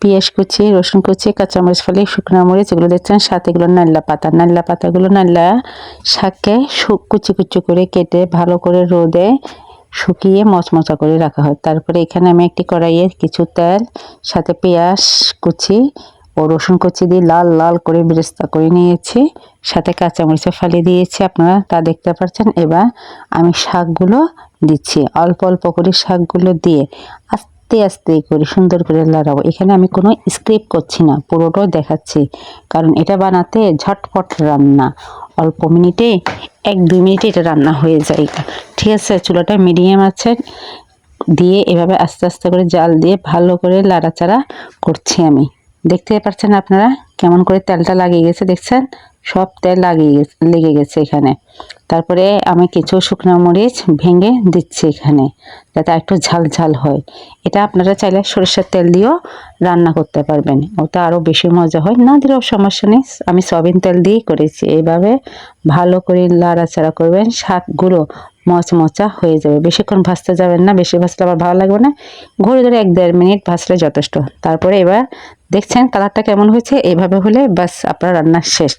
পেঁয়াজ কুচি, রসুন কুচি, কাঁচামরিচ ফালি, শুকনো মরিচ, এগুলো দেখছেন? সাথে এগুলো নাল্লা পাতা। নাল্লা পাতাগুলো নাল্লা শাককে কুচি কুচি করে কেটে ভালো করে রোদে শুকিয়ে মচমচা করে রাখা হয়। তারপরে এখানে আমি একটি কড়াইয়ে কিছু তেল, সাথে পেঁয়াজ কুচি ও রসুন কুচি দিয়ে লাল লাল করে বেরেস্তা করে নিয়েছি। সাথে কাঁচামরিচের ফালি দিয়েছি আপনারা, তা দেখতে পাচ্ছেন। এবার আমি শাকগুলো দিচ্ছি। অল্প অল্প করে শাকগুলো দিয়ে আস্তে আস্তে আস্তে করে, সুন্দর করে লাড়াবো। এখানে আমি কোনো স্ক্রিপ্ট করছি না, পুরোটাই দেখাচ্ছি। কারণ এটা বানাতে ঝটপট রান্না। অল্প মিনিটে, এক দুই মিনিটে এটা রান্না হয়ে যায়। ঠিক আছে, চুলাটা মিডিয়াম আছে। দিয়ে এভাবে আস্তে আস্তে করে জাল দিয়ে ভালো করে লাড়াচাড়া করছি আমি। দেখতে পাচ্ছেন আপনারা? কেমন করে তেলটা লাগিয়ে গেছে, দেখছেন? সব তেল লাগিয়ে গেছে, লেগে গেছে এখানে। তারপরে আমি কিছু শুকনো মরিচ ভেঙে দিচ্ছি এখানে, যাতে একটু ঝাল ঝাল হয়। এটা আপনারা চাইলে সরষের তেল দিয়েও রান্না করতে পারবেন। ওটা আরও বেশি মজা হয়। না দিলেও সমস্যা নেই। আমি সয়াবিন তেল দিয়েই করেছি। এইভাবে ভালো করে লাড়াচাড়া করবেন শাকগুলো মচমচা হয়ে যাবে। বেশিক্ষণ ভাজতে যাবেন না। বেশি ভাজলে আবার ভালো লাগবে না। ঘুরে ধরে এক দেড় মিনিট ভাজলে যথেষ্ট। তারপরে এবার দেখছেন কালারটা কেমন হয়েছে? এইভাবে হলে বাস আপনার রান্না শেষ।